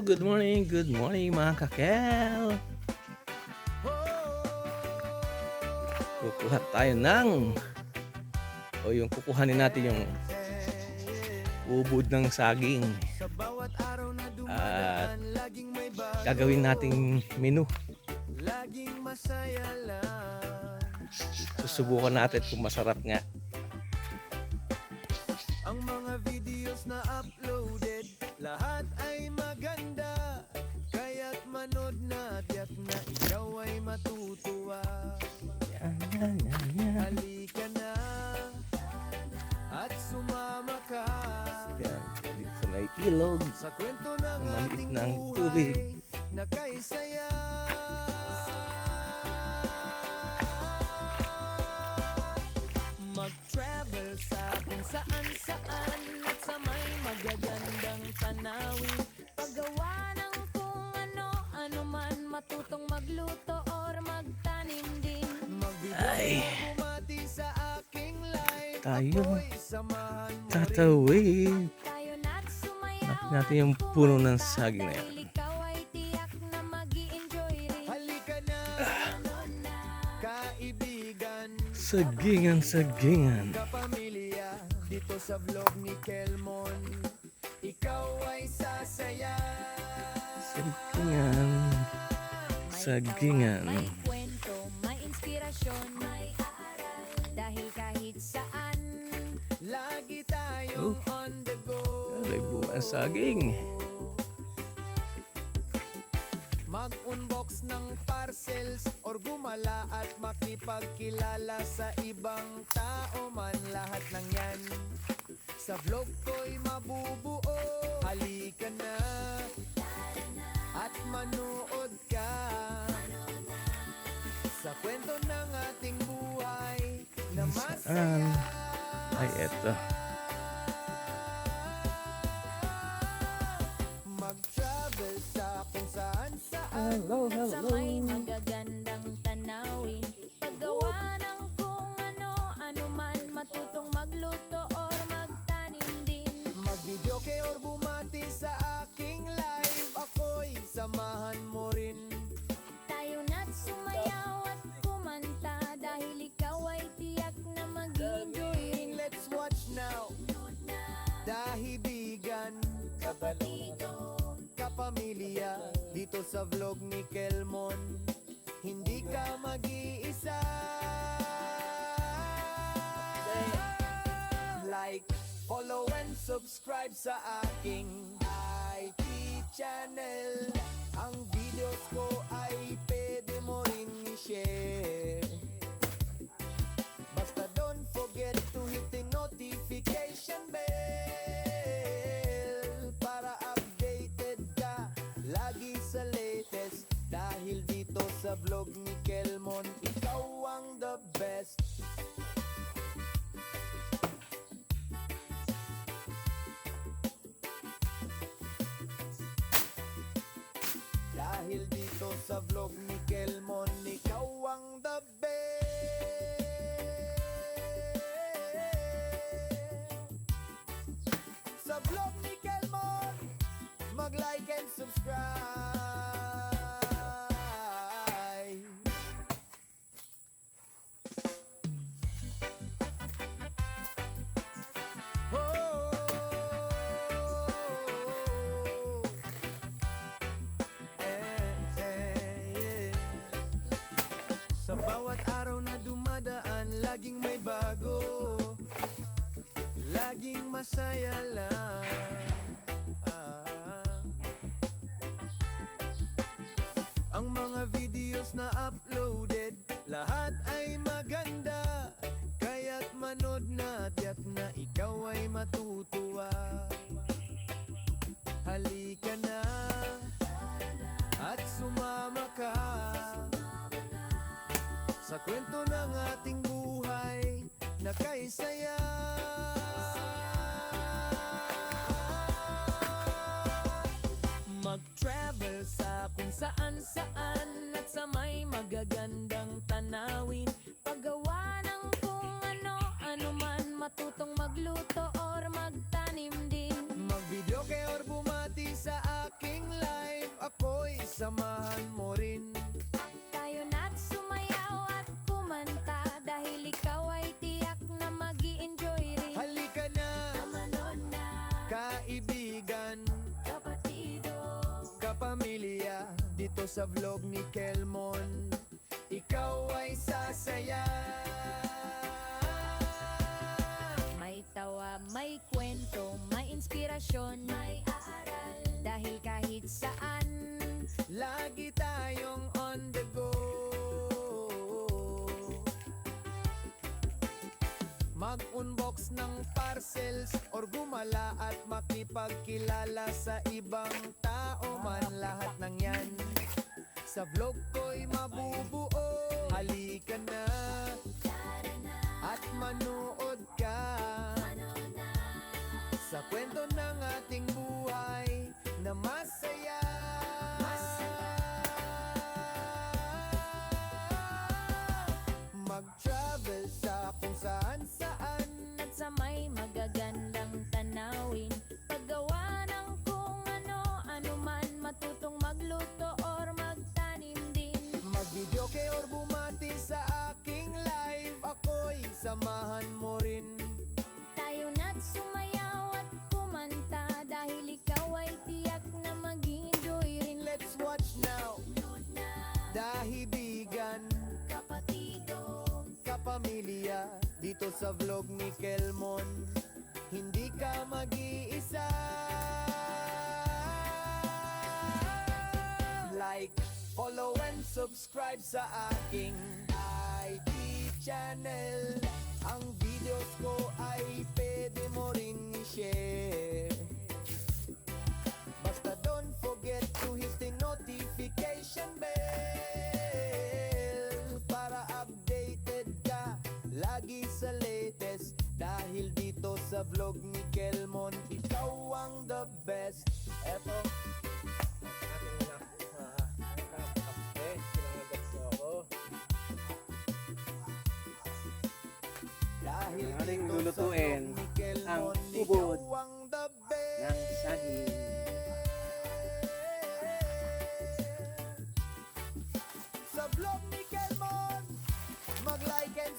good morning, good morning mga kakel. Kukuha tayo ng o yung kukuhanin natin yung ubod ng saging. At gagawin nating menu. Susubukan natin kung masarap nga. Ang mga videos na uploaded Lahat ay maganda Kaya't manood na Tiyak na ikaw ay matutuwa. Halika na At sumama ka dito sa may ilog. Sa kwento ng ating ng buhay tubig. Na kay saya Mag-travel sa kung saan saan At Paggawa ng kung ano, ano man Matutong magluto or magtanim din Ay. Tayo. Tatawid. Sumayaw Natin natin yung puno ng saging na yan. Sagingan, sagingan. Kapamilya Dito sa vlog ni Kelmon on the go. May buwan saging. Mag-unbox ng parcels or gumala at makipagkilala sa ibang tao man. Lahat ng yan Sa vlog ko'y mabubuo Saan? Ay, eto. Saan Hello, Kapamilya Dito sa vlog ni Kelmon Hindi ka mag-iisa. Like, follow and subscribe sa aking IT channel Dahil dito sa vlog ni Kelmon Ikaw ang the best. Sa vlog ni Kelmon Mag-like and subscribe laging may bago. Laging masaya lang. Ang mga videos na uploaded, lahat ay maganda. Kaya't manood na, tiyak na ikaw ay matutuwa. Halika na at sumama ka Sa kwento ng ating buhay na kay saya Mag-travel sa kung saan saan At sa may magagandang tanawin. Paggawa ng kung ano Ano man matutong magluto or magtanim din. Mag-video kay or bumati sa aking live. Samahan mo rin sa vlog ni Kelmon. Ikaw ay sasaya. May tawa, may kwento, may inspirasyon May aaral. Dahil kahit saan Lagi tayong on the go. Mag-unbox ng parcels or gumala at makipagkilala sa ibang tao man lahat ng yan Sa vlog ko'y mabubuo. Halika na. At manood ka. Sa kwento ng ating buhay na masaya. Mag-travel sa kung saan samahan mo rin. Tayo na't sumayaw at kumanta Dahil ikaw ay tiyak na mag enjoy rin. Let's watch now. Load na, Dahibigan kapatido. Kapamilya. Dito sa vlog ni Kelmon. Hindi ka mag-iisa. Like, follow and subscribe sa aking IG channel ko ay pwede mo rin i-share. Basta don't forget to hit the notification bell Para updated ka lagi sa latest. Dahil dito sa vlog ni Kelmon Ikaw ang the best. Eto ating lulutuin, ang ubod ng saging. Sa vlog ni Kelmon Mag-like and